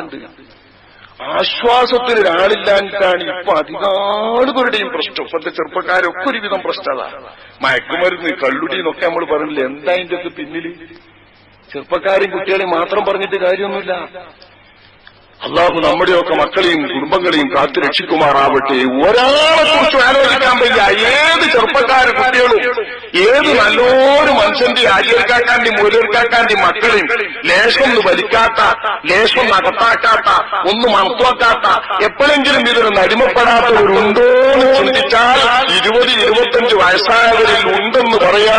ഉണ്ട്. ആശ്വാസത്തിന് ഒരാളില്ലാഞ്ഞിട്ടാണ് ഇപ്പൊ അധികാളുകളുടെയും പ്രശ്നം. ഇപ്പോഴത്തെ ചെറുപ്പക്കാരൊക്കെ ഒരുവിധം പ്രശ്നത. മയക്കുമരുന്ന് കള്ളുടി എന്നൊക്കെ നമ്മൾ പറഞ്ഞില്ല? എന്താ അതിന്റെ പിന്നിൽ പിന്നിൽ? ചെറുപ്പക്കാരെയും കുട്ടികളെയും മാത്രം പറഞ്ഞിട്ട് കാര്യമൊന്നുമില്ല. അള്ളാഹു നമ്മുടെയൊക്കെ മക്കളെയും കുടുംബങ്ങളെയും കാത്തു രക്ഷിക്കുമാറാവട്ടെ. ഒരാളെ കുറിച്ച് ആലോചിക്കാൻ വയ്യ. ഏത് ചെറുപ്പക്കാരെ കുട്ടികളും ഏത് നല്ലൊരു മനുഷ്യന്റെ ആചരിക്കാക്കാന്റെ മൂലർക്കാക്കാന്റെ മക്കളെയും ലേശം വലിക്കാത്ത ലേശം നടത്താക്കാത്ത ഒന്നും മണത്തുവാക്കാത്ത എപ്പോഴെങ്കിലും ഇതിന് അടിമപ്പെടാത്തവരുണ്ടോ എന്ന് ചിന്തിച്ചാൽ ഇരുപത് ഇരുപത്തഞ്ച് വയസ്സായവരിൽ ഉണ്ടെന്ന് പറയാൻ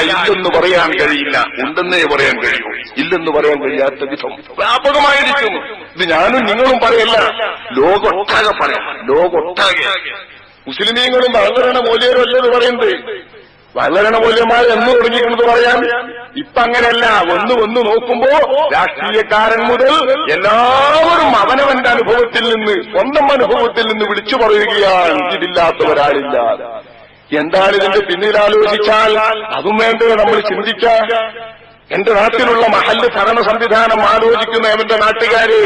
ഇല്ലെന്ന് പറയാൻ കഴിയില്ല. ഉണ്ടെന്നേ പറയാൻ കഴിയൂ. ഇല്ലെന്ന് പറയാൻ കഴിയാത്ത വിധം വ്യാപകമായിരിക്കുന്നു. ഇത് ഞാനും നിങ്ങളും പറയല്ല. ലോകൊട്ടാകെ പറയാം. ലോകൊട്ടാകെ മുസ്ലിമീങ്ങളും വളരണ മൂല്യരും പറയുന്നത്. വളരണ മൂല്യന്മാർ എന്ന് തുടങ്ങിക്കുന്നത് പറയാൻ. ഇപ്പൊ അങ്ങനെയല്ല. ഒന്ന് ഒന്ന് നോക്കുമ്പോ രാഷ്ട്രീയക്കാരൻ മുതൽ എല്ലാവരും അവനവന്റെ അനുഭവത്തിൽ നിന്ന് സ്വന്തം അനുഭവത്തിൽ നിന്ന് വിളിച്ചു പറയുകയാണ്. ഇതില്ലാത്തവരാളില്ലാതെ എന്താണ് ഇതിന്റെ പിന്നിൽ ആലോചിച്ചാൽ അതും വേണ്ടത് നമ്മൾ ചിന്തിക്ക എന്റെ നാട്ടിലുള്ള മഹല്ല് ഭരണ സംവിധാനം ആലോചിക്കുന്ന എന്റെ നാട്ടുകാര്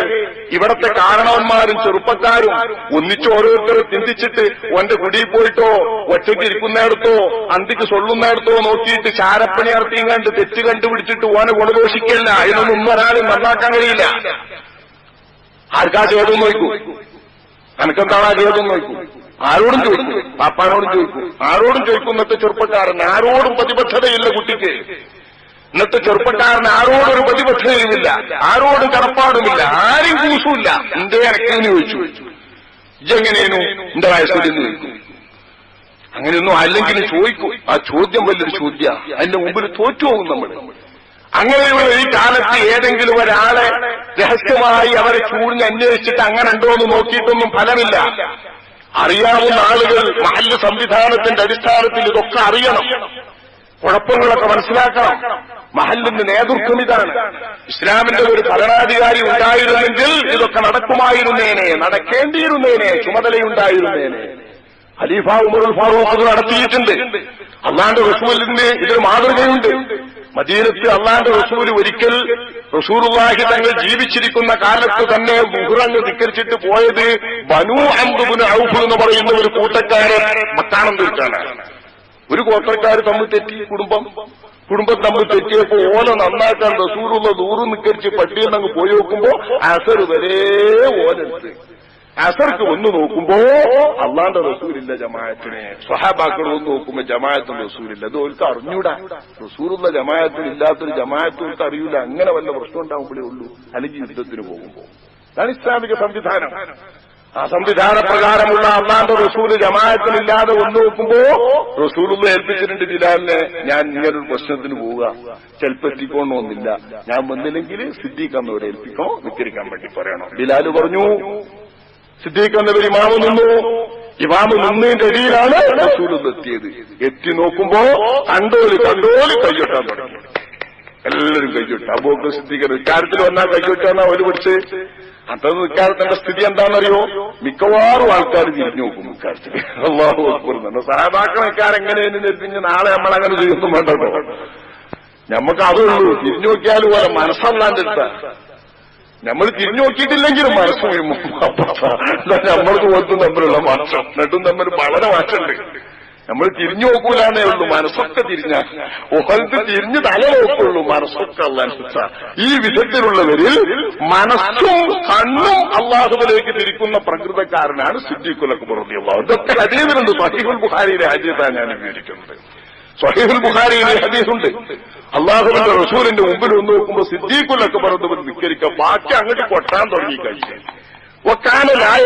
ഇവിടത്തെ കാരണവന്മാരും ചെറുപ്പക്കാരും ഒന്നിച്ച് ഓരോരുത്തരും ചിന്തിച്ചിട്ട് ഒന്റെ കുടിയിൽ പോയിട്ടോ ഒറ്റയ്ക്ക് ഇരിക്കുന്നിടത്തോ അന്തിക്ക് സൊള്ളുന്നിടത്തോ നോക്കിയിട്ട് ചാരപ്പണി ഇറത്തിയും കണ്ട് തെറ്റ് കണ്ടുപിടിച്ചിട്ട് ഓനെ ഗുണദോഷിക്കല്ല അതിനൊന്നും ഒരാളും നന്നാക്കാൻ കഴിയില്ല. ആർക്കാ ചോദ്യം നോക്കൂ. എനക്കെന്താണ് ആ ചെയ്തെന്ന് നോക്കൂ ആരോടും ചോദിക്കും. പാപ്പാനോടും ചോദിക്കും. ആരോടും ചോദിക്കും ഇന്നത്തെ ചെറുപ്പക്കാരൻ ആരോടും പ്രതിബദ്ധതയില്ല കുട്ടിക്ക്. ഇന്നത്തെ ചെറുപ്പക്കാരൻ ആരോടും ഒരു പ്രതിബദ്ധതയുമില്ല. ആരോടും കടപ്പാടുമില്ല. ആരും കൂസുമില്ല എന്തേ അനക്കെന്ന് ചോദിച്ചു. ഇജെങ്ങനെയാണു എന്റെ വയസ്സോടെന്ന് ചോദിക്കും. അങ്ങനെയൊന്നും അല്ലെങ്കിലും ചോദിക്കും. ആ ചോദ്യം വലിയൊരു ചോദ്യ. അതിന്റെ മുമ്പിൽ തോറ്റുപോകും നമ്മൾ അങ്ങനെയുള്ള ഈ കാലത്ത് ഏതെങ്കിലും ഒരാളെ രഹസ്യമായി അവരെ ചൂടിന് അന്വേഷിച്ചിട്ട് അങ്ങനെ ഉണ്ടോ എന്ന് നോക്കിയിട്ടൊന്നും ഫലമില്ല. അറിയാവുന്ന ആളുകൾ മഹല്ല് സംവിധാനത്തിന്റെ അടിസ്ഥാനത്തിൽ ഇതൊക്കെ അറിയണം. കുഴപ്പങ്ങളൊക്കെ മനസ്സിലാക്കണം. മഹല്ലിന്റെ നേതൃത്വം ഇതാണ്. ഇസ്ലാമിന്റെ ഒരു ഭരണാധികാരി ഉണ്ടായിരുന്നെങ്കിൽ ഇതൊക്കെ നടക്കുമായിരുന്നേനെ നടക്കേണ്ടിയിരുന്നേനെ ചുമതലയുണ്ടായിരുന്നേനെ. ഖലീഫ ഉമറുൽ ഫാറൂഖ് അത് നടത്തിയിട്ടുണ്ട്. അള്ളാന്റെ റസൂലിന് ഇതൊരു മാതൃകയുണ്ട്. മദീനത്ത് അള്ളാന്റെ റസൂൽ ഒരിക്കൽ റസൂറുല്ലാഹി തങ്ങൾ ജീവിച്ചിരിക്കുന്ന കാലത്ത് തന്നെ മുഹുറങ്ങ് ധിക്കരിച്ചിട്ട് പോയത് ബനു അംബുബിന് ഔഫ് എന്ന് പറയുന്ന ഒരു കൂട്ടക്കാരെ മക്കാനം തീർക്കാണ് ഒരു ഗോത്രക്കാർ തമ്മിൽ തെറ്റി കുടുംബം. കുടുംബം തമ്മിൽ തെറ്റിയപ്പോ ഓല നന്നാക്കാൻ റസൂറുള്ള ദൂറും നിക്കരിച്ച് പട്ടിയിൽ നിന്ന് പോയി നോക്കുമ്പോ അസർ വരെ ഓലെടുത്ത് അസർക്ക് ഒന്ന് നോക്കുമ്പോ അള്ളാന്റെ റസൂലില്ല ജമാഅത്തിനെ. സ്വഹാബാക്കൾ ഒന്ന് നോക്കുമ്പോ ജമാഅത്തിന് റസൂലില്ല. അത് ഓർക്ക് അറിഞ്ഞൂടാ. റസൂലുള്ള ജമാഅത്തിൽ ഇല്ലാത്തൊരു ജമാഅത്ത് ഓർക്ക് അറിയൂല. അങ്ങനെ വല്ല പ്രശ്നം ഉണ്ടാവുമ്പോഴേ ഉള്ളൂ. അല്ലെങ്കിൽ യുദ്ധത്തിന് പോകുമ്പോ. അതാണ് ഇസ്ലാമിക സംവിധാനം. ആ സംവിധാന പ്രകാരമുള്ള അള്ളാന്റെ റസൂൽ ജമാഅത്തിനില്ലാതെ ഒന്ന് നോക്കുമ്പോ റസൂലുള്ള ഏൽപ്പിച്ചിട്ടുണ്ട് ബിലാലിനെ ഞാൻ ഇങ്ങനൊരു പ്രശ്നത്തിന് പോവുക. ചിലപ്പോ എത്തിക്കോണമെന്നില്ല ഞാൻ വന്നില്ലെങ്കിൽ സിദ്ദീഖ് അന്നോട് ഏൽപ്പിക്കണോ? വിക്കരിക്കാൻ വേണ്ടി പറയണോ? ബിലാൽ പറഞ്ഞു സിദ്ദീഖ് എന്നവർ ഇമാമ് നിന്നു. ഇമാമ് നിന്നതിന്റെ ഇടയിലാണ് റസൂൽ എത്തിയത്. എത്തി നോക്കുമ്പോ കണ്ടോൽ കണ്ടോൽ കയ്യൊട്ടാൻ തുടങ്ങി. എല്ലാവരും കൈവിട്ടു അബോക്ക് സിദ്ധിക്കർ ഇക്കാര്യത്തിൽ വന്നാൽ കൈവിട്ടാന്നാ ഒരു പിടിച്ച് അതൊന്നും ഇക്കാലത്തിന്റെ സ്ഥിതി എന്താണെന്നറിയോ? മിക്കവാറും ആൾക്കാർ തിരിഞ്ഞു നോക്കും ഇക്കാര്യത്തിൽ അള്ളാഹു അക്ബറുന്നുണ്ട് സഹാബാക്കൾ ഇക്കാരെങ്ങനെയെന്ന് ധരിപ്പിച്ച് നാളെ നമ്മൾ അങ്ങനെ ചെയ്യുന്നു വേണ്ടോ നമുക്ക് അതുള്ളൂ. തിരിഞ്ഞു നോക്കിയാലും പോലെ മനസ്സല്ലാണ്ട് എടുത്ത നമ്മൾ തിരിഞ്ഞു നോക്കിയിട്ടില്ലെങ്കിലും മനസ്സ് നമ്മൾക്ക് പോലത്തും തമ്മിലുള്ള മാറ്റം. എന്നിട്ടും തമ്മിൽ വളരെ മാറ്റമുണ്ട്. നമ്മൾ തിരിഞ്ഞു നോക്കൂലാന്നേ ഉള്ളൂ. മനസ്സൊക്കെ തിരിഞ്ഞ. ഒഹൽത്ത് തിരിഞ്ഞ് തല നോക്കുള്ളൂ. മനസ്സൊക്കെ അല്ലാത്ത ഈ വിധത്തിലുള്ളവരിൽ മനസ്സും കണ്ണും അള്ളാഹുവിലേക്ക് തിരിക്കുന്ന പ്രകൃതക്കാരനാണ് സിദ്ദീഖുലക്ക് പുറത്തിയുള്ളത് ഇതൊക്കെ ഹദീസിലുണ്ട് സഹീഹുൽ ബുഹാരിയുടെ ഹദീസാണ് ഞാൻ സഹീഹുൽ ബുഖാരിയിലെ ഹദീസുണ്ട്. അള്ളാഹുവിന്റെ റസൂലിന്റെ മുമ്പിൽ ഒന്ന് നോക്കുമ്പോൾ സിദ്ദീഖുലൊക്കെ പറഞ്ഞു നിക്കരിക്കുക ബാക്കി അങ്ങോട്ട് കൊട്ടാൻ തുടങ്ങി കഴിഞ്ഞു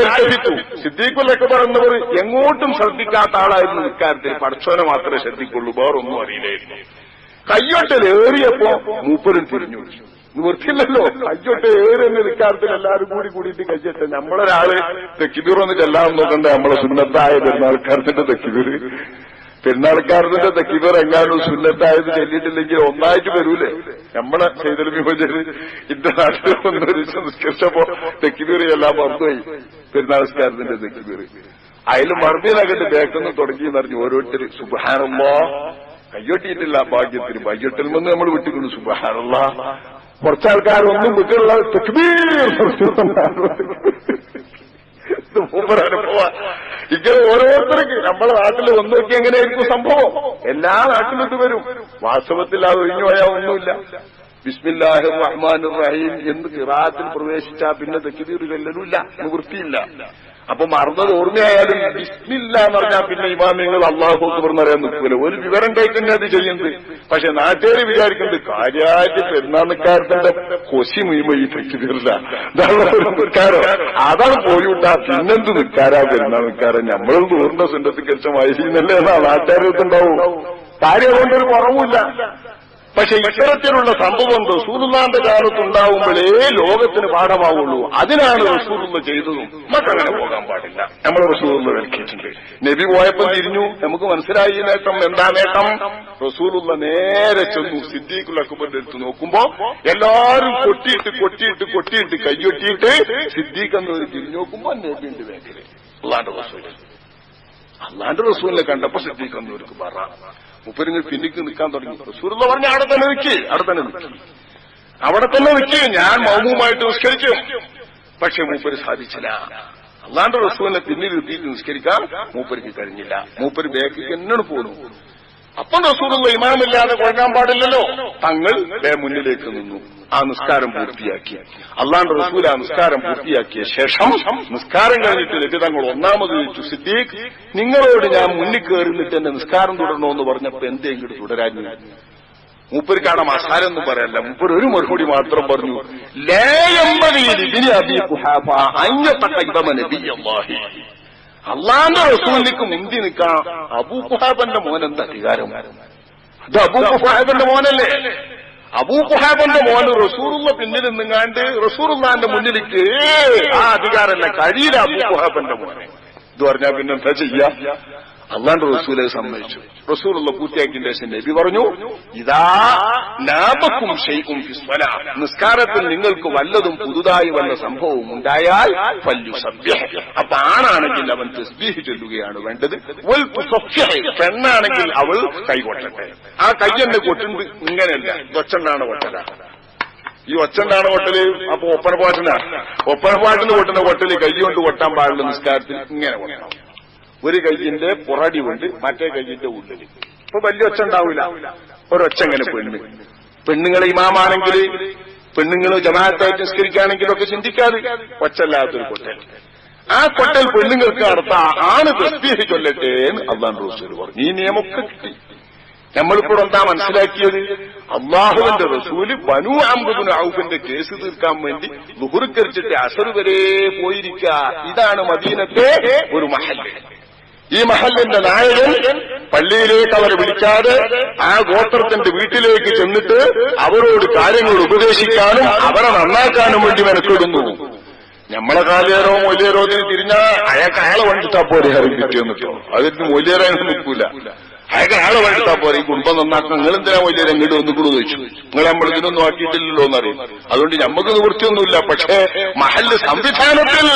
സിദ്ദീഖുൽ സിദ്ദീഖുലൊക്കെ പറഞ്ഞവർ എങ്ങോട്ടും ശ്രദ്ധിക്കാത്ത ആളായിരുന്നു ഇക്കാര്യത്തിൽ പഠിച്ചവനെ മാത്രമേ ശ്രദ്ധിക്കുള്ളൂ വേറൊന്നും അറിയില്ലായിരുന്നു. കയ്യൊട്ടൽ ഏറിയപ്പോ മൂപ്പരും തിരിഞ്ഞു നിർത്തില്ലല്ലോ കയ്യൊട്ട് ഏറിയെന്ന് ഇക്കാര്യത്തിൽ എല്ലാവരും കൂടി കൂടിയിട്ട് കയ്യട്ടെ നമ്മളൊരാൾ തെക്കിബീർ വന്നിട്ട് എല്ലാം നോക്കണ്ടേ? നമ്മളെ സുന്നത്തായ പെരുന്നാൾക്കാരത്തിന്റെ തെക്കിബീർ. പെരുന്നാൾക്കാരന്റെ തെക്കിബീർ എങ്ങാനും സുന്നത്തായത് ചെല്ലിയിട്ടില്ലെങ്കിൽ ഒന്നായിട്ട് വരൂലേ? നമ്മളെ ചെയ്തൊരു വിഭജന. ഇന്റെ നാട്ടിൽ വന്നൊരു സംസ്കരിച്ചപ്പോ തെക്കിബീറി എല്ലാം മറന്നുപോയി. പെരുന്നാൾക്കാരത്തിന്റെ തെക്കിബീറി അതിൽ മറന്നിനകത്ത് ബേക്കെന്ന് തുടങ്ങി എന്നറിഞ്ഞു ഓരോരുത്തർ സുബഹാനുള്ള കയ്യൊട്ടിയിട്ടില്ല ഭാഗ്യത്തിന്. കയ്യൊട്ടിൽ നിന്ന് നമ്മൾ വിട്ടിക്കുന്നു സുബാനല്ല കുറച്ചാൾക്കാരൊന്നും വിട്ടുള്ള തെക്കുബീർ ഇങ്ങനെ ഓരോരുത്തർക്ക് നമ്മളെ നാട്ടിൽ വന്നു നോക്കി എങ്ങനെയായിരിക്കും സംഭവം? എല്ലാ നാട്ടിലും ഇത് വരും. വാസ്തവത്തിൽ അത് ഒഴിഞ്ഞു പോയാൽ ഒന്നുമില്ല. ബിസ്മില്ലാഹു റഹ്മാൻ റഹീം എന്ന് കിറാത്തിൽ പ്രവേശിച്ചാൽ പിന്നെ തെക്കിതീർ ചെല്ലലുമില്ല നിവൃത്തിയില്ല. അപ്പൊ മറന്നത് ഓർമ്മയായാലും ബിസ്മില്ല എന്ന് പറഞ്ഞാൽ പിന്നെ ഇമാമിങ്ങൾ അള്ളാഹു അക്ബർ പറയാൻ നിൽക്കൂല. ഒരു വിവരം ഉണ്ടായിട്ടന്നെ അത് ചെയ്യുന്നത് പക്ഷെ നാട്ടുകാർ വിചാരിക്കുന്നത് കാര്യമായിട്ട് പെരുന്നാളിക്കാരത്തിന്റെ കൊശി മുഴുവൻ ഈ തെക്കിതീറില്ല നിൽക്കാരോ അതാണ് പോയിട്ടാ. പിന്നെന്ത് നിൽക്കാരാ പെരുന്നാൾ നിൽക്കാരൻ നമ്മൾ നൂറിന്റെ സുണ്ടത്തിൽ കഴിച്ച മൈസീന്നല്ലേ എന്നാ നാട്ടുകാരത്തുണ്ടാവും കാര്യം അതുകൊണ്ടൊരു കുറവുമില്ല. പക്ഷെ ഇത്തരത്തിലുള്ള സംഭവം റസൂലുള്ളാന്റെ കാലത്ത് ഉണ്ടാവുമ്പോഴേ ലോകത്തിന് പാഠമാവുള്ളൂ. അതിനാണ് റസൂലുള്ള ചെയ്തതും. നമുക്കങ്ങനെ പോകാൻ പാടില്ല. നമ്മൾ റസൂലുള്ള വിലക്കിയിട്ടുണ്ട് നബി പോയപ്പോൾ തിരിഞ്ഞു. നമുക്ക് മനസ്സിലായി നേട്ടം എന്താ നേട്ടം? റസൂലുള്ള നേരെ ചെന്നു സിദ്ദീഖുൽ അക്ബറിന്റെ അടുത്ത് നോക്കുമ്പോ എല്ലാരും കൊട്ടിയിട്ട് കൊട്ടിയിട്ട് കൊട്ടിയിട്ട് കൈയൊട്ടിയിട്ട് സിദ്ദീഖ് എന്നത് തിരിഞ്ഞു നോക്കുമ്പോ നബിന്റെ വേക്കിൽ അള്ളാന്റെ റസൂൽ അള്ളാന്റെ റസൂലിനെ കണ്ടപ്പോ സിദ്ദീഖ് എന്നൊരു പറ മുപ്പരിങ്ങൾ പിന്നിക്ക് നിൽക്കാൻ തുടങ്ങി. റസൂലുള്ള പറഞ്ഞ അവിടെ തന്നെ നിൽക്കി അവിടെ തന്നെ നിൽക്കി. അവിടെ തന്നെ നിൽക്കി ഞാൻ മൗമുമായിട്ട് നിസ്കരിക്കും. പക്ഷെ മൂപ്പര് സാധിച്ചില്ല. അല്ലാണ്ട് റസൂലിനെ പിന്നിൽ എത്തിയിട്ട് നിസ്കരിക്കാൻ മൂപ്പരിക്ക് കഴിഞ്ഞില്ല. മൂപ്പര് ബേക്കിക്ക് എന്നോട് പോന്നു. അപ്പം റസൂറുള്ള ഇമാമില്ലാതെ കുഴക്കാൻ പാടില്ലല്ലോ. തങ്ങൾ മുന്നിലേക്ക് നിന്നു. ആ നിസ്കാരം പൂർത്തിയാക്കി. അള്ളാന്റെ റസൂൽ ആ നിസ്കാരം പൂർത്തിയാക്കിയ ശേഷം നിസ്കാരം കഴിഞ്ഞിട്ട് ലഭ്യ തങ്ങൾ ഒന്നാമത് ചോദിച്ചു സിദ്ദീഖ് നിങ്ങളോട് ഞാൻ മുന്നിൽ കയറിയിട്ട് എന്റെ നിസ്കാരം തുടരണമെന്ന് പറഞ്ഞപ്പോ എന്തെങ്കിലും തുടരാഞ്ഞു? മൂപ്പരിക്കാണ് മസാല ഒന്നും പറയല്ല മൂപ്പർ ഒരു മറുപടി മാത്രം പറഞ്ഞു ലേയമ്പതിയിൽ അള്ളാന്റെ റസൂലിക്ക് മുന്തി നിൽക്കാം അബൂഖുഹാബന്റെ മോൻ എന്താ അധികാരം? അത് അബൂഖുഹാബന്റെ മോനല്ലേ? അബൂഖുഹാബന്റെ മോന് റസൂറുള്ള പിന്നിൽ നിന്നുങ്ങാണ്ട് റസൂറുള്ളാന്റെ മുന്നിലേക്ക് ആ അധികാരമല്ല കഴിയില്ല അബൂഖുഹാബന്റെ മോനെ. ഇത് പറഞ്ഞാൽ പിന്നെന്താ ചെയ്യാ? അള്ളാന്റെ റസൂലെ സമ്മതിച്ചു. റസൂൽ ഉള്ള പൂർത്തിയാക്കിന്റെ ശേഷം നബി പറഞ്ഞു ഇതാ ലാഭക്കും ഷെയ്ക്കും നിസ്കാരത്തിൽ നിങ്ങൾക്ക് വല്ലതും പുതുതായി വന്ന സംഭവവും ഉണ്ടായാൽ ഫല്ലു സഭ്യ അപ്പൊ ആണാണെങ്കിൽ അവൻ തസ്ബീഹ് ചൊല്ലുകയാണ് വേണ്ടത്. പെണ്ണാണെങ്കിൽ അവൾ കൈകൊട്ടട്ടെ. ആ കൈ എന്നെ കൊട്ടുന്നത് ഇങ്ങനെയല്ല. കൊച്ചണ്ടാണ് കൊട്ടല. ഈ ഒച്ചണ്ടാണ് കൊട്ടൽ അപ്പൊ ഒപ്പന പാട്ടിനാണ് ഒപ്പന പാട്ടിന് കൊട്ടുന്ന കൊട്ടൽ കൈ കൊണ്ട് കൊട്ടാൻ പാടുള്ള നിസ്കാരത്തിൽ. ഇങ്ങനെ കൊട്ടണം. ഒരു കൈയിന്റെ പുറടി ഉണ്ട് മറ്റേ കൈയിന്റെ ഉള്ളിൽ ഇപ്പൊ വലിയ ഒച്ച ഉണ്ടാവില്ല. ഒരൊച്ച ഇങ്ങനെ പെണ്ണ്. പെണ്ണുങ്ങളെ ഇമാമാണെങ്കിൽ പെണ്ണുങ്ങൾ ജമാഅത്തായിട്ട് നിസ്കരിക്കുകയാണെങ്കിലൊക്കെ ചിന്തിക്കാതെ ഒച്ചല്ലാത്തൊരു കൊട്ടൽ ആ കൊട്ടൽ പെണ്ണുങ്ങൾക്ക് അടുത്ത ആണ് തസ്ബീഹ് ചൊല്ലട്ടെ എന്ന് അള്ളാൻ റസൂൽ പറഞ്ഞു. ഈ നിയമൊക്കെ കിട്ടി. നമ്മളിപ്പോൾ എന്താ മനസ്സിലാക്കിയത്? അള്ളാഹുവിന്റെ റസൂൽ ബനു അമ്പതിന് ഔഫിന്റെ കേസ് തീർക്കാൻ വേണ്ടി ലുഹുറുക്കരിച്ചിട്ട് അസർ വരെ പോയിരിക്കുക. ഇതാണ് മദീനത്തെ ഒരു മഹല്ല്. ഈ മഹല്ലിന്റെ നായകൻ പള്ളിയിലേക്ക് അവരെ വിളിക്കാതെ ആ ഗോത്രത്തിന്റെ വീട്ടിലേക്ക് ചെന്നിട്ട് അവരോട് കാര്യങ്ങൾ ഉപദേശിക്കാനും അവരെ നന്നാക്കാനും വേണ്ടി മെനക്കെടുന്നു. നമ്മളെ കാലേരോ മൊല്ലേരോ തിരിഞ്ഞാൽ തിരിഞ്ഞാ അയാൾക്ക് അയാളെ വണ്ടിട്ടാ പോരെ ഹരി കിട്ടിയെന്നിട്ടോ അതിന് മൊല്ലേരായൊന്നും നിൽക്കൂല. അയാൾക്ക് അയാളെ വണ്ടിട്ടാ പോരെ. ഈ കുടുംബം നന്നാക്കാൻ നിങ്ങൾ എന്തിനാ മൊല്ലേരെ എങ്ങോട്ട് വന്നിക്കൂടെ ചോദിച്ചു? നിങ്ങൾ നമ്മൾ ഇതിനൊന്നും ആക്കിയിട്ടില്ലല്ലോ എന്നറിയും. അതുകൊണ്ട് നമുക്ക് നിവൃത്തിയൊന്നുമില്ല പക്ഷേ മഹല്ല് സംവിധാനത്തിൽ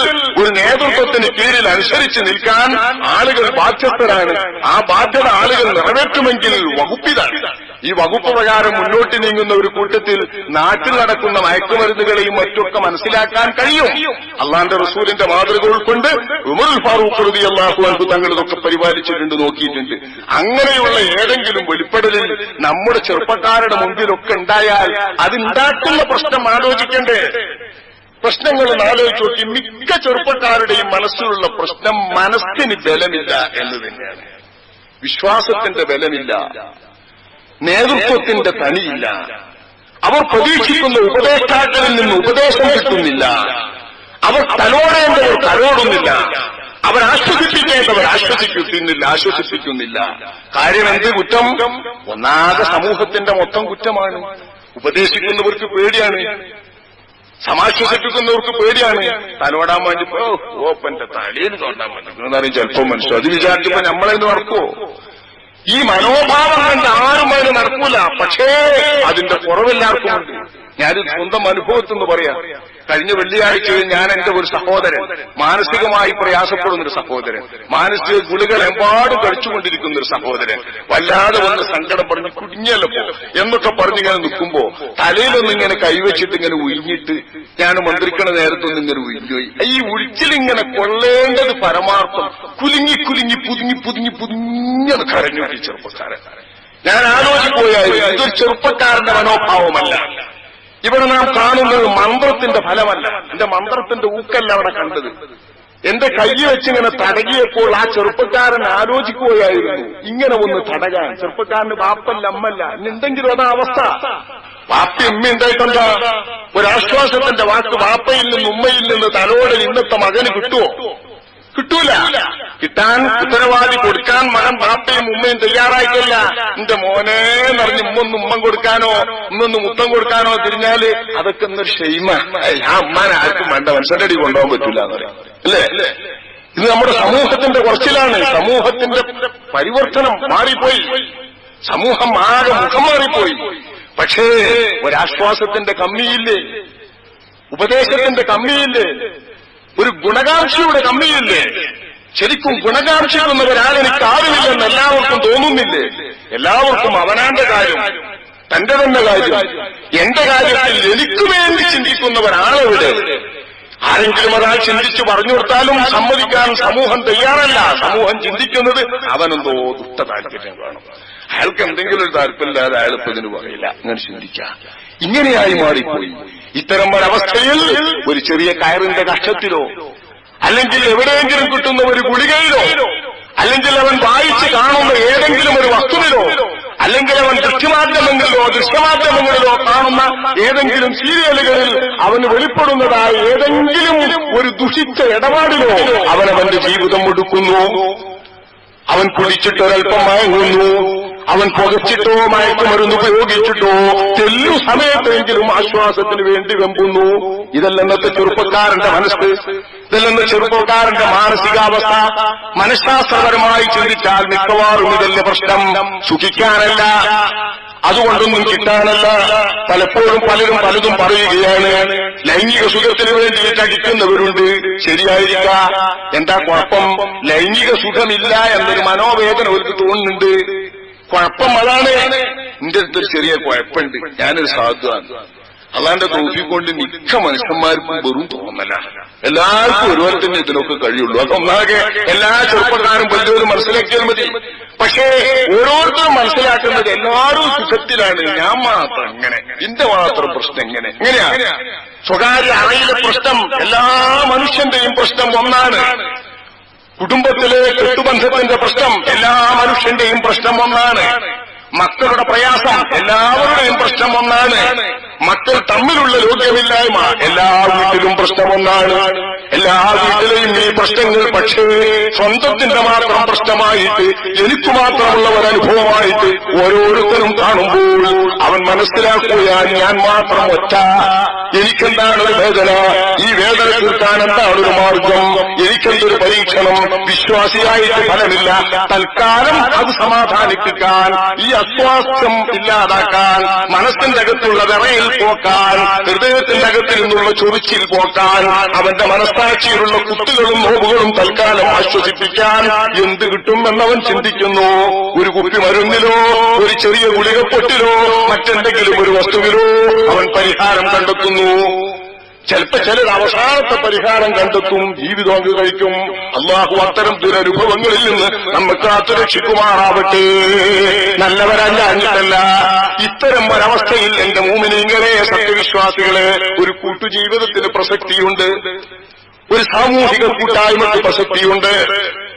ഒരു നേതൃത്വത്തിന് കീഴിൽ അനുസരിച്ച് നിൽക്കാൻ ആളുകൾ ബാധ്യസ്ഥരാണ്. ആ ബാധ്യത ആളുകൾ നിറവേറ്റുമെങ്കിൽ വകുപ്പിതാണ് ഈ വകുപ്പ് പ്രകാരം മുന്നോട്ട് നീങ്ങുന്ന ഒരു കൂട്ടത്തിൽ നാട്ടിൽ നടക്കുന്ന മയക്കുമരുന്നുകളെയും മറ്റൊക്കെ മനസ്സിലാക്കാൻ കഴിയും. അള്ളാന്റെ റസൂലിന്റെ മാതൃക ഉൾക്കൊണ്ട് ഉമർ ഫാറൂഖ് റതി അള്ളാഹു അൻഹു തങ്ങൾ ഇതൊക്കെ പരിപാലിച്ചിട്ടുണ്ട് നോക്കിയിട്ടുണ്ട്. അങ്ങനെയുള്ള ഏതെങ്കിലും വെളിപ്പെടലിൽ നമ്മുടെ ചെറുപ്പക്കാരുടെ മുമ്പിലൊക്കെ ഉണ്ടായാൽ അതുണ്ടാക്കുന്ന പ്രശ്നം ആലോചിക്കണ്ടേ? പ്രശ്നങ്ങൾ ആലോചിച്ച് നോക്കി. മിക്ക ചെറുപ്പക്കാരുടെയും മനസ്സിലുള്ള പ്രശ്നം മനസ്സിന് ബലമില്ല എന്ന് തന്നെയാണ്. വിശ്വാസത്തിന്റെ ബലമില്ല. നേതൃത്വത്തിന്റെ തനിയില്ല അവർ പ്രതീക്ഷിക്കുന്ന ഉപദേഷ്ടാക്കളിൽ നിന്ന് ഉപദേശം കിട്ടുന്നില്ല. അവർ തലോടേണ്ടവർ തലോടുന്നില്ല. അവർ ആശ്വസിപ്പിക്കേണ്ടവർ ആശ്വസിക്കുന്നില്ല ആശ്വസിപ്പിക്കുന്നില്ല. കാര്യം എന്ത് കുറ്റം? ഒന്നാകെ സമൂഹത്തിന്റെ മൊത്തം കുറ്റമാണ്. ഉപദേശിക്കുന്നവർക്ക് പേടിയാണ്. സമാശ്വസിപ്പിക്കുന്നവർക്ക് പേടിയാണ്. തലോടാൻ വേണ്ടി ഓപ്പന്റെ തലയിൽ തോണ്ടാൻ വേണ്ടി ചിലപ്പോ മനുഷ്യൻ അത് വിചാരിച്ചപ്പോ നമ്മളെന്ന് നടക്കുവോ ഈ മനോഭാവം നടക്കൂല പക്ഷേ അതിന്റെ കുറവെല്ലാവർക്കും ഉണ്ട് ഞാൻ സ്വന്തം അനുഭവത്തിൽ നിന്ന് പറയാം. കഴിഞ്ഞ വെള്ളിയാഴ്ച ഞാൻ എന്റെ ഒരു സഹോദരൻ മാനസികമായി പ്രയാസപ്പെടുന്ന ഒരു സഹോദരൻ മാനസിക ഗുളികൾ എമ്പാടും കഴിച്ചുകൊണ്ടിരിക്കുന്ന ഒരു സഹോദരൻ വല്ലാതെ വന്ന് സങ്കടം പറഞ്ഞ് കുടുങ്ങിയല്ലോ എന്നൊക്കെ പറഞ്ഞിങ്ങനെ നിൽക്കുമ്പോ തലയിലൊന്നും ഇങ്ങനെ കൈവച്ചിട്ട് ഇങ്ങനെ ഉഴിഞ്ഞിട്ട് ഞാൻ മന്ത്രിക്കണ നേരത്തൊന്നും ഇങ്ങനെ ഉഴിഞ്ഞുപോയി ഈ ഉഴിച്ചിലിങ്ങനെ കൊള്ളേണ്ടത് പരമാർത്ഥം കുലുങ്ങി കുലുങ്ങി പുതുങ്ങി പുതുങ്ങി പുതുങ്ങിയത് കരഞ്ഞു ചെറുപ്പക്കാരൻ. ഞാൻ ആലോചിക്കുകയായിരുന്നു ഇതൊരു ചെറുപ്പക്കാരന്റെ മനോഭാവമല്ല ഇവിടെ നാം കാണുന്നത് മന്ത്രത്തിന്റെ ഫലമല്ല. എന്റെ മന്ത്രത്തിന്റെ ഊക്കല്ല അവിടെ കണ്ടത്. എന്റെ കൈ വെച്ചിങ്ങനെ തടകിയപ്പോൾ ആ ചെറുപ്പക്കാരൻ ആലോചിക്കുകയായിരുന്നു ഇങ്ങനെ ഒന്ന് തടകാൻ. ചെറുപ്പക്കാരന് ബാപ്പല്ല അമ്മല്ല എന്തെങ്കിലും അതാ അവസ്ഥ. വാപ്പി ഉമ്മ ഉണ്ടായിട്ടെന്താ ഒരാശ്വാസത്തിന്റെ വാക്ക് ബാപ്പയിൽ നിന്ന് ഉമ്മയിൽ നിന്ന് തലോടൽ ഇന്നത്തെ മകന് കിട്ടുമോ കിട്ടൂല. കിട്ടാൻ ഉത്തരവാദി കൊടുക്കാൻ മകൻ പാപ്പയും ഉമ്മയും തയ്യാറായിട്ടില്ല. എന്റെ മോനെ നിറഞ്ഞ് ഉമ്മൊന്ന് ഉമ്മം കൊടുക്കാനോ ഉമ്മൊന്ന് മുത്തം കൊടുക്കാനോ തിരിഞ്ഞാൽ അതൊക്കെ ഒന്നൊരു ഷെയ്മ ആ അമ്മാനെ ആർക്കും വേണ്ട. മനുഷ്യന്റെ അടി കൊണ്ടുപോകാൻ പറ്റൂല എന്ന് പറയും. അല്ലേ? ഇത് നമ്മുടെ സമൂഹത്തിന്റെ കുറച്ചിലാണ്. സമൂഹത്തിന്റെ പരിവർത്തനം മാറിപ്പോയി. സമൂഹം ആകെ മുഖം മാറിപ്പോയി. പക്ഷേ ഒരാശ്വാസത്തിന്റെ കമ്മിയില്ലേ? ഉപദേശത്തിന്റെ കമ്മിയില്ലേ? ഒരു ഗുണകാംക്ഷയുടെ കമ്മിയില്ലേ? ശരിക്കും ഗുണകാംക്ഷിക്കുന്ന ഒരാളെനിക്ക് ആവില്ലെന്ന് എല്ലാവർക്കും തോന്നുന്നില്ലേ? എല്ലാവർക്കും അവനാന്റെ കാര്യം തന്റെ തന്നെ കാര്യം എന്റെ കാര്യത്തിൽ എനിക്ക് വേണ്ടി ചിന്തിക്കുന്ന ഒരാളെവിടെ? ആരെങ്കിലും ഒരാൾ ചിന്തിച്ചു പറഞ്ഞു കൊടുത്താലും സമ്മതിക്കാൻ സമൂഹം തയ്യാറല്ല. സമൂഹം ചിന്തിക്കുന്നത് അവനെന്തോ ദുഷ്ട താല്പര്യം കാണും. അയാൾക്ക് എന്തെങ്കിലും ഒരു താല്പര്യമില്ലാതെ അയാൾ ഇപ്പൊ ഇതിന് പറയില്ല അങ്ങനെ ചിന്തിക്കാം. ഇങ്ങനെയായി മാറിപ്പോയി. ഇത്തരം ഒരവസ്ഥയിൽ ഒരു ചെറിയ കയറിന്റെ കഷ്ടത്തിലോ അല്ലെങ്കിൽ എവിടെയെങ്കിലും കിട്ടുന്ന ഒരു ഗുളികയിലോ അല്ലെങ്കിൽ അവൻ വായിച്ച് കാണുന്ന ഏതെങ്കിലും ഒരു വസ്തുവിലോ അല്ലെങ്കിൽ അവൻ ദൃശ്യമാധ്യമങ്ങളിലോ ദൃശ്യമാധ്യമങ്ങളിലോ കാണുന്ന ഏതെങ്കിലും സീരിയലുകളിൽ അവന് വെളിപ്പെടുന്നതായ ഏതെങ്കിലും ഒരു ദുഷിച്ച ഇടപാടിലോ അവനവന്റെ ജീവിതം ഒടുക്കുന്നു. അവൻ കുടിച്ചിട്ട് ഒരൽപ്പം മയങ്ങുന്നു അവൻ പുകച്ചിട്ടോ മയക്കുമരുന്ന് ഉപയോഗിച്ചിട്ടോ തെല്ലു സമയത്തെങ്കിലും ആശ്വാസത്തിന് വേണ്ടി വെമ്പുന്നു. ഇതല്ല ഇന്നത്തെ ചെറുപ്പക്കാരന്റെ മനസ്സ്. ഇതല്ലെന്ന് ചെറുപ്പക്കാരന്റെ മാനസികാവസ്ഥ. മനഃശാസ്ത്രപരമായി ചിന്തിച്ചാൽ മിക്കവാറും ഇതല്ല പ്രശ്നം. സുഖിക്കാനല്ല. അതുകൊണ്ടൊന്നും കിട്ടാനല്ല. പലപ്പോഴും പലരും പലതും പറയുകയാണ്. ലൈംഗിക സുഖത്തിന് വേണ്ടി അടിക്കുന്നവരുണ്ട് ശരിയായിരിക്ക. എന്താ കുഴപ്പം? ലൈംഗിക സുഖമില്ല എന്നൊരു മനോവേദന അവർക്ക് തോന്നുന്നുണ്ട്. കുഴപ്പം അതാണ്. എന്റെ അടുത്തൊരു ചെറിയ കുഴപ്പമുണ്ട്. ഞാനൊരു സാധുവാണ്. അള്ളാന്റെ തോഫിക്കൊണ്ട് മിക്ക മനുഷ്യന്മാർക്കും വെറും തോന്നല. എല്ലാവർക്കും ഒരുപോലെ തന്നെ ഇതിനൊക്കെ കഴിയുള്ളൂ. അതൊന്നാകെ എല്ലാ ചെറുപ്പക്കാരും വലിയൊരു മനസ്സിലാക്കിയാൽ മതി. പക്ഷേ ഓരോരുത്തരും മനസ്സിലാക്കുന്നത് എല്ലാവരും സുഖത്തിലാണ്. ഞാൻ മാത്രം എങ്ങനെ എന്റെ മാത്രം പ്രശ്നം എങ്ങനെ എങ്ങനെയാ സ്വകാര്യ അറയിലെ പ്രശ്നം എല്ലാ മനുഷ്യന്റെയും പ്രശ്നം ഒന്നാണ്. കുടുംബത്തിലെ കെട്ടുബന്ധത്തിന്റെ പ്രശ്നം എല്ലാ മനുഷ്യന്റെയും പ്രശ്നം ഒന്നാണ്. മക്കളുടെ പ്രയാസം എല്ലാവരുടെയും പ്രശ്നം ഒന്നാണ്. മക്കൾ തമ്മിലുള്ള ലോകമില്ലായ്മ. എല്ലാ വീട്ടിലും പ്രശ്നമൊന്നാണ്. എല്ലാ വീട്ടിലെയും ഈ പ്രശ്നങ്ങൾ പക്ഷേ സ്വന്തത്തിന്റെ മാത്രം പ്രശ്നമായിട്ട് എനിക്ക് മാത്രമുള്ള ഒരു അനുഭവമായിട്ട് ഓരോരുത്തരും കാണുമ്പോൾ അവൻ മനസ്സിലാക്കുകയാൽ ഞാൻ മാത്രം ഒറ്റ. എനിക്കെന്താണ് ഒരു വേദന? ഈ വേദന തീർക്കാൻ എന്താണ് ഒരു മാർഗം? എനിക്കെന്തൊരു പരീക്ഷണം? വിശ്വാസിയായിട്ട് ഫലമില്ല. തൽക്കാലം അത് സമാധാനിപ്പിക്കാൻ ഈ അസ്വാസ്ഥ്യം ഇല്ലാതാക്കാൻ മനസ്സിന്റെ അകത്തുള്ള വിറയിൽ പോക്കാൻ ഹൃദയത്തിന്റെ അകത്തിൽ നിന്നുള്ള ചൊറിച്ചിൽ പോക്കാൻ അവന്റെ മനസ്സാക്ഷിയിലുള്ള കുത്തുകളും നോവുകളും തൽക്കാലം ആശ്വസിപ്പിക്കാൻ എന്ത് കിട്ടുമെന്നവൻ ചിന്തിക്കുന്നു. ഒരു കുപ്പി മരുന്നിലോ ഒരു ചെറിയ ഗുളികപ്പൊട്ടിലോ മറ്റെന്തെങ്കിലും ഒരു വസ്തുവിലോ അവൻ പരിഹാരം കണ്ടെത്തുന്നു. ചിലപ്പോ ചിലർ അവസാനത്തെ പരിഹാരം കണ്ടെത്തും ജീവിതം അങ്ങ് കഴിക്കും. അള്ളാഹു അത്തരം ദുരനുഭവങ്ങളിൽ നിന്ന് നമുക്ക് കാത്തുരക്ഷിക്കുമാറാവട്ടെ നല്ലവരല്ല അഞ്ഞിട്ടല്ല ഇത്തരം ഒരവസ്ഥയിൽ എന്റെ മൂമിനിങ്ങളെ സത്യവിശ്വാസികളെ ഒരു കൂട്ടുജീവിതത്തിന് പ്രസക്തിയുണ്ട്. ഒരു സാമൂഹിക കൂട്ടായ്മയ്ക്ക് പ്രസക്തിയുണ്ട്.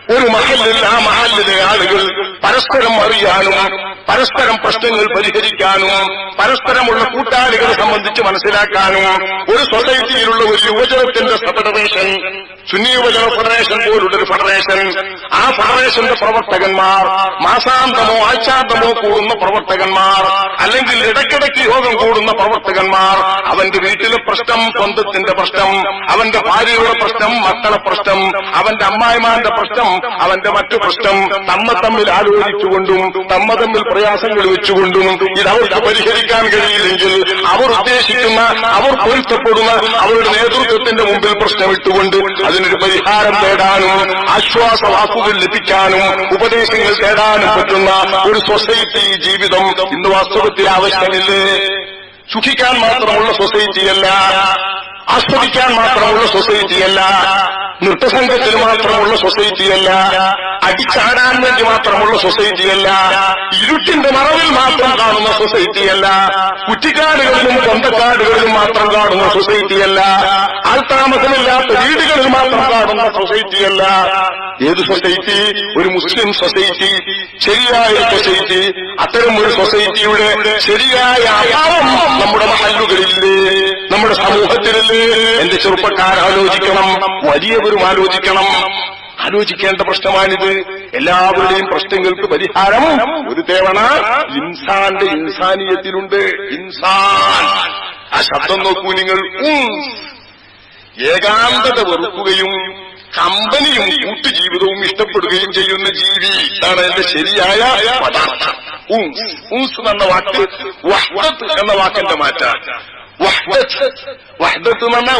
ഒരു മഹലിൽ ആ മഹലിലെ ആളുകൾ പരസ്പരം അറിയാനും പരസ്പരം പ്രശ്നങ്ങൾ പരിഹരിക്കാനും പരസ്പരമുള്ള കൂട്ടാളികളെ സംബന്ധിച്ച് മനസ്സിലാക്കാനും ഒരു സൊസൈറ്റിയിലുള്ള ഒരു യുവജനത്തിന്റെ ഫെഡറേഷൻ സുന്നി യുവജന ഫെഡറേഷൻ പോലുള്ള ഒരു ഫെഡറേഷൻ ആ ഫെഡറേഷന്റെ പ്രവർത്തകന്മാർ മാസാന്തമോ ആഴ്ചാന്തമോ കൂടുന്ന പ്രവർത്തകന്മാർ അല്ലെങ്കിൽ ഇടയ്ക്കിടയ്ക്ക് യോഗം കൂടുന്ന പ്രവർത്തകന്മാർ അവന്റെ വീട്ടിലെ പ്രശ്നം സ്വന്തത്തിന്റെ പ്രശ്നം അവന്റെ ഭാര്യയുടെ പ്രശ്നം മക്കളെ പ്രശ്നം അവന്റെ അമ്മായിമാന്റെ പ്രശ്നം അവന്റെ മറ്റു പ്രശ്നം തമ്മ തമ്മിൽ ആലോചിച്ചുകൊണ്ടും തമ്മ തമ്മിൽ പ്രയാസങ്ങൾ വെച്ചുകൊണ്ടും ഇത് അവർക്ക് പരിഹരിക്കാൻ കഴിയില്ലെങ്കിൽ അവർ ഉദ്ദേശിക്കുന്ന അവർ പൊരുത്തപ്പെടുന്ന അവരുടെ നേതൃത്വത്തിന്റെ മുമ്പിൽ പ്രശ്നമിട്ടുകൊണ്ട് അതിനൊരു പരിഹാരം തേടാനും ആശ്വാസവാക്കുകൾ ലഭിക്കാനും ഉപദേശങ്ങൾ തേടാനും പറ്റുന്ന ഒരു സൊസൈറ്റി ജീവിതം ഇന്ന് വാസ്തവത്തിൽ ആവശ്യമില്ലേ? സുഖിക്കാൻ മാത്രമുള്ള സൊസൈറ്റിയല്ല ആസ്വദിക്കാൻ മാത്രമുള്ള സൊസൈറ്റിയല്ല നൃത്തസംഘത്തിന് മാത്രമുള്ള സൊസൈറ്റിയല്ല അടിച്ചാടാൻ വേണ്ടി മാത്രമുള്ള സൊസൈറ്റിയല്ല ഇരുട്ടിന്റെ മറവിൽ മാത്രം കാണുന്ന സൊസൈറ്റിയല്ല കുറ്റിക്കാടുകളിലും കൊന്തക്കാടുകളിലും മാത്രം കാണുന്ന സൊസൈറ്റിയല്ല ആൾതാമസമില്ലാത്ത വീടുകളിൽ മാത്രം കാണുന്ന സൊസൈറ്റിയല്ല. ഏത് സൊസൈറ്റി? ഒരു മുസ്ലിം സൊസൈറ്റി ശരിയായ സൊസൈറ്റി അത്തരം ഒരു സൊസൈറ്റിയുടെ ശരിയായ അഭാവം നമ്മുടെ മഹല്ലുകളില്ലേ നമ്മുടെ സമൂഹത്തിലില്ലേ. എന്റെ ചെറുപ്പക്കാർ ആലോചിക്കണം വലിയവരും ആലോചിക്കണം. ആലോചിക്കേണ്ട പ്രശ്നമാണിത്. എല്ലാവരുടെയും പ്രശ്നങ്ങൾക്ക് പരിഹാരം ഒരു തേവണ ഇൻസാന്റെ ഇൻസാനീയത്തിലുണ്ട്. ഇൻസാൻ. ആ ശബ്ദം നോക്കൂ നിങ്ങൾ. ഏകാന്തത വെറുക്കുകയും കമ്പനിയും കൂട്ടുജീവിതവും ഇഷ്ടപ്പെടുകയും ചെയ്യുന്ന ജീവി. ഇതാണ് എന്റെ ശരിയായ പദാർത്ഥം. ഉംസ് ഉംസ് എന്ന വാക്ക് എന്ന വാക്കിന്റെ മാറ്റാൻ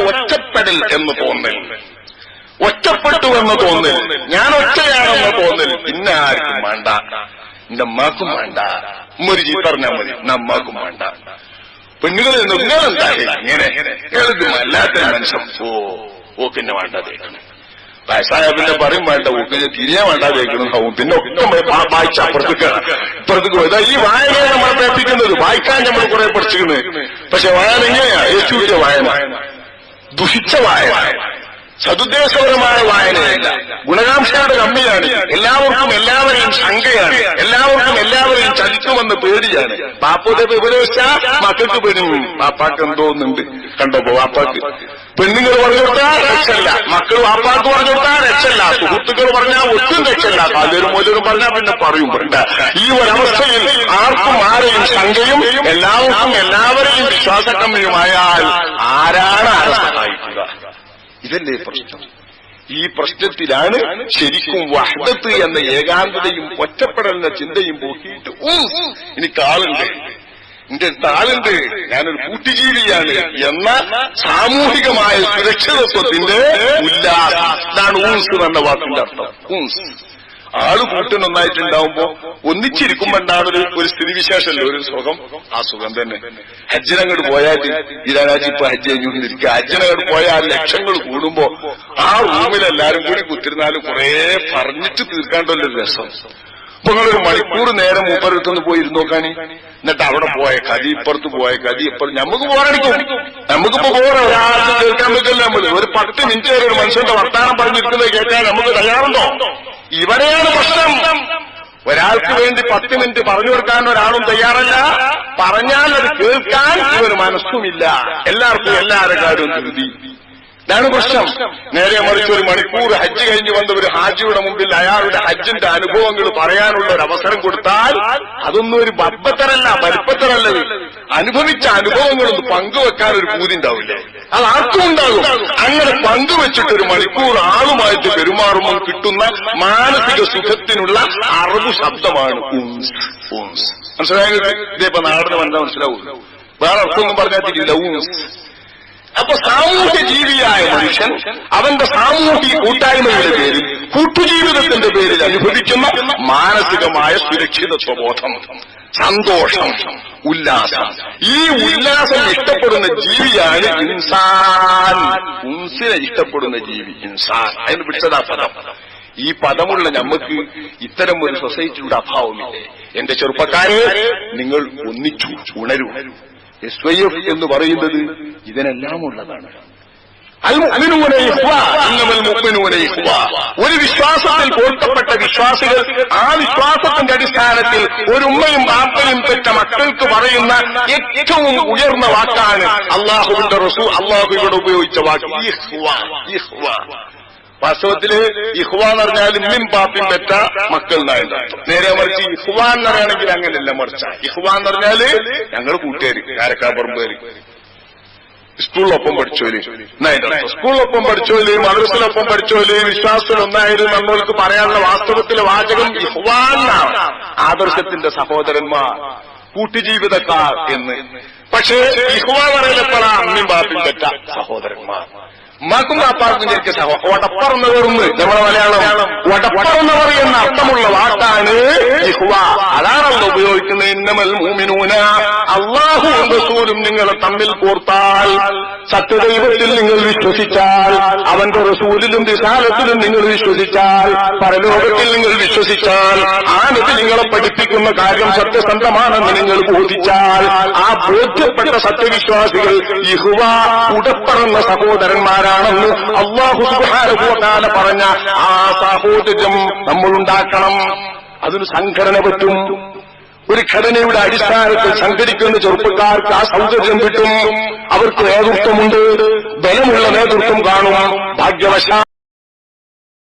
ഒറ്റപ്പെടൽ എന്ന് തോന്നൽ ഒറ്റപ്പെട്ടു എന്ന് തോന്നൽ ഞാൻ ഒറ്റയാണെന്ന് തോന്നൽ പിന്നെ ആർക്കും വേണ്ട എന്റെ അമ്മാക്കും വേണ്ട ഉമ്മൊരു പറഞ്ഞാൽ മതി എന്റെ വേണ്ട പെണ്ണുകൾ നിങ്ങളെന്തായി ഇങ്ങനെ എഴുതും അല്ലാത്ത മനുഷ്യൻ ഓ ഓക്കിന്നെ വേണ്ട തേക്കണം വയസ്സായ പിന്നെ പറയും വേണ്ട ഓക്കിനെ തിരിയാൻ വേണ്ട ഹവും പിന്നെ ഒക്കെ വായിച്ച അപ്പുറത്തേക്ക് ഇപ്പുറത്തേക്ക് പോയത് ഈ വായന നമ്മൾ പ്രേപ്പിക്കുന്നത് വായിക്കാൻ നമ്മൾ കുറെ പഠിച്ചിരുന്നത് പക്ഷെ വായന എങ്ങനെയാ? വലിയ വായന. ദുഷിച്ച വായന. സതുദ്ദേശപരമായ വായനയല്ല. ഗുണകാംക്ഷയുടെ കമ്മിയാണ്. എല്ലാവർക്കും എല്ലാവരെയും ശങ്കയാണ്. എല്ലാവർക്കും എല്ലാവരെയും ചതിക്കുമെന്ന് പേടിയാണ്. പാപ്പയുടെ ഉപദേശിച്ചാ മക്കൾക്ക് പെരും പാപ്പാക്ക് എന്തോന്നുണ്ട് കണ്ടോ പാപ്പാക്ക് പെണ്ണുങ്ങൾ പറഞ്ഞു കൊടുത്താൽ രക്ഷല്ല മക്കൾ വാപ്പാക്ക് പറഞ്ഞു കൊടുത്താൽ രക്ഷല്ല സുഹൃത്തുക്കൾ പറഞ്ഞാൽ ഒട്ടും രക്ഷല്ല കാലരും മോചനും പറഞ്ഞാൽ പിന്നെ പറയും. വേണ്ട ഈ ഒരവസ്ഥയിൽ ആർക്കും ആരെയും ശങ്കയും എല്ലാവർക്കും എല്ലാവരെയും വിശ്വാസക്കമ്മിയുമായാൽ ആരാണ് ആരെ സഹായിക്കുക? ഇതല്ലേ പ്രശ്നം? ഈ പ്രശ്നത്തിലാണ് ശരിക്കും വഹദത്ത് എന്ന ഏകാന്തതയും ഒറ്റപ്പെടലിന്റെ ചിന്തയും പോക്കിയിട്ട് ഓ എനിക്ക് ആളുണ്ട്. എന്റെ ആളുണ്ട്. ഞാനൊരു കൂട്ടുജീവിയാണ് എന്ന സാമൂഹികമായ സുരക്ഷിതത്വത്തിന്റെ ഉല്ലാസം. ഇതാണ് ഊൻസ് എന്ന വാക്കിന്റെ അർത്ഥം. ഊൻസ് ആൾ കൂട്ടം ഒന്നിച്ചിരിക്കുമ്പോ ഒന്നിച്ചിരിക്കുമ്പോണ്ടാണ് ഒരു ഒരു സ്ഥിതിവിശേഷമല്ലോ ഒരു സുഖം. ആ സുഖം തന്നെ. ഹജ്ജിനങ്ങോട്ട് പോയാൽ ഇരാജി ഇപ്പൊ ഹജ്ജ് കഴിഞ്ഞുകൊണ്ടിരിക്കുക. ഹജ്ജിനങ്ങോട്ട് പോയാൽ ലക്ഷങ്ങൾ കൂടുമ്പോ ആ റൂമിൽ എല്ലാരും കൂടി കുത്തിരുന്നാലും കുറെ പറഞ്ഞിട്ട് തീർക്കാണ്ടല്ലോ രസം. ഇപ്പൊ നിങ്ങളൊരു മണിക്കൂർ നേരം മൂപ്പരടുത്തൊന്ന് പോയി ഇരുന്ന് നോക്കാനി. എന്നിട്ട് അവിടെ പോയ കതി ഇപ്പുറത്ത് പോയ കതി ഇപ്പുറത്ത് നമുക്ക് പോരടിക്കും. നമുക്കിപ്പോ പോരാ ഒരാൾക്ക് കേൾക്കാൻ പറ്റില്ല നമ്മൾ. ഒരു പത്ത് മിനിറ്റ് വരെ ഒരു മനുഷ്യന്റെ വർത്താനം പറഞ്ഞിരിക്കുന്നത് കേൾക്കാൻ നമുക്ക് തയ്യാറുണ്ടോ? ഇവിടെയാണ് പ്രശ്നം. ഒരാൾക്ക് വേണ്ടി പത്ത് മിനിറ്റ് പറഞ്ഞു കൊടുക്കാൻ ഒരാളും തയ്യാറല്ല. പറഞ്ഞാൽ അത് കേൾക്കാൻ ഇവന് മനസ്സുമില്ല. എല്ലാവർക്കും എല്ലാവരുടെ കാര്യവും ധൃതി. ഇതാണ് പ്രശ്നം. നേരെ മറിച്ച് ഒരു മണിക്കൂർ ഹജ്ജ് കഴിഞ്ഞ് വന്ന ഒരു ഹാജിയുടെ മുമ്പിൽ അയാളുടെ ഹജ്ജിന്റെ അനുഭവങ്ങൾ പറയാനുള്ള ഒരു അവസരം കൊടുത്താൽ അതൊന്നും ഒരു ബപ്പത്തരല്ല വലിപ്പത്തരല്ലത് അനുഭവിച്ച അനുഭവങ്ങളൊന്നും പങ്കുവെക്കാൻ ഒരു പൂതി ഉണ്ടാവില്ലേ. അത് ആർക്കും ഉണ്ടാകും. അങ്ങനെ പങ്കുവെച്ചിട്ട് ഒരു മണിക്കൂർ ആളുമായിട്ട് പെരുമാറുമ്പോൾ കിട്ടുന്ന മാനസിക സുഖത്തിനുള്ള അറിവ് ശബ്ദമാണ് മനസ്സിലായത് ഇതേപ്പോ നാടിന് വന്നാൽ മനസ്സിലാവും വേറെ അർത്ഥമൊന്നും പറഞ്ഞാൽ അപ്പൊ സാമൂഹ്യ ജീവിയായ മനുഷ്യൻ അവന്റെ സാമൂഹ്യ കൂട്ടായ്മയുടെ പേരിൽ കൂട്ടുജീവിതത്തിന്റെ പേരിൽ അനുഭവിക്കുന്ന മാനസികമായ സുരക്ഷിതത്വബോധം സന്തോഷം ഉല്ലാസം. ഈ ഉല്ലാസം ഇഷ്ടപ്പെടുന്ന ജീവിയാണ് ഇൻസാൻ. ഉൻസിനെ ഇഷ്ടപ്പെടുന്ന ജീവി ഇൻസാൻ. അതിന് പിടിച്ചതാ പദം. ഈ പദമുള്ള നമുക്ക് ഇത്തരം ഒരു സൊസൈറ്റിയുടെ അഭാവമില്ലേ? എന്റെ ചെറുപ്പക്കാരെ നിങ്ങൾ ഒന്നിച്ചു ഉണരൂ. എസ് വൈ എഫ് എന്ന് പറയുന്നത് ഇതിനെല്ലാം ഉള്ളതാണ്. ഒരു വിശ്വാസത്തിൽ പൊരുത്തപ്പെട്ട വിശ്വാസികൾ ആ വിശ്വാസത്തിന്റെ അടിസ്ഥാനത്തിൽ ഒരു ഉമ്മയും ബാപ്പയും പെറ്റ മക്കൾക്ക് പറയുന്ന ഏറ്റവും ഉയർന്ന വാക്കാണ് അള്ളാഹുവിന്റെ റസൂ അള്ളാഹു ഇവിടെ ഉപയോഗിച്ച വാക്ക്. വാസ്തവത്തിൽ ഇഹ്വാൻ പറഞ്ഞാൽ പാപ്പിൻ പാപ്പിയും പെറ്റ മക്കൾ നായത്. നേരെ മറിച്ച് ഇഹ്വാൻ എന്ന് പറയുകയാണെങ്കിൽ അങ്ങനെയല്ല മറിച്ച. ഇഹ്വാൻ എന്ന് പറഞ്ഞാൽ ഞങ്ങൾ കൂട്ടുകാര് കാരക്കാപ്പറമ്പേര് സ്കൂളിലൊപ്പം പഠിച്ചോൽ സ്കൂളിലൊപ്പം പഠിച്ചോൽ മദ്രസിലൊപ്പം പഠിച്ചോൽ വിശ്വാസത്തിൽ ഒന്നായിരുന്നു നമ്മൾക്ക് പറയാനുള്ള വാസ്തവത്തിലെ വാചകം ഇഹ്വാനാണ് ആദർശത്തിന്റെ സഹോദരന്മാർ കൂട്ടുജീവിതക്കാർ എന്ന്. പക്ഷേ ഇഹ്വാൻ പറയലെപ്പോഴാ അമ്മയും പാപ്പിൻ പെറ്റ സഹോദരന്മാർ. ഉമ്മാക്കും ബാപ്പാർക്കും ശരിക്കും സഹോ ഒടപ്പറന്നവർന്ന് നമ്മളെ മലയാളം. അർത്ഥമുള്ള വാക്കാണ് അതാണല്ലോ ഉപയോഗിക്കുന്നത് മൂമിനൂന അള്ളാഹുവും റസൂലും നിങ്ങളെ തമ്മിൽ കോർത്താൽ സത്യദൈവത്തിൽ നിങ്ങൾ വിശ്വസിച്ചാൽ അവന്റെ റസൂലിലും വിശാലത്തിലും നിങ്ങൾ വിശ്വസിച്ചാൽ പരലോകത്തിൽ നിങ്ങൾ വിശ്വസിച്ചാൽ ആനത്തിൽ നിങ്ങളെ പഠിപ്പിക്കുന്ന കാര്യം സത്യസന്ധമാണെന്ന് നിങ്ങൾ ബോധിച്ചാൽ ആ ബോധ്യപ്പെട്ട സത്യവിശ്വാസികൾ ഇഹുവ ഉടപ്പറന്ന സഹോദരന്മാരാണെന്ന് അള്ളാഹു സുബാനുഭവത്താല പറഞ്ഞ ആ സാഹോദര്യം നമ്മൾ ഉണ്ടാക്കണം. അതിന് സംഘടന പറ്റും. ഒരു ഘടനയുടെ അടിസ്ഥാനത്തിൽ സംഘടിക്കുന്ന ചെറുപ്പക്കാർക്ക് ആ സൗകര്യം കിട്ടും. അവർക്ക് നേതൃത്വമുണ്ട്. ബലമുള്ള നേതൃത്വം കാണും. ഭാഗ്യവശാ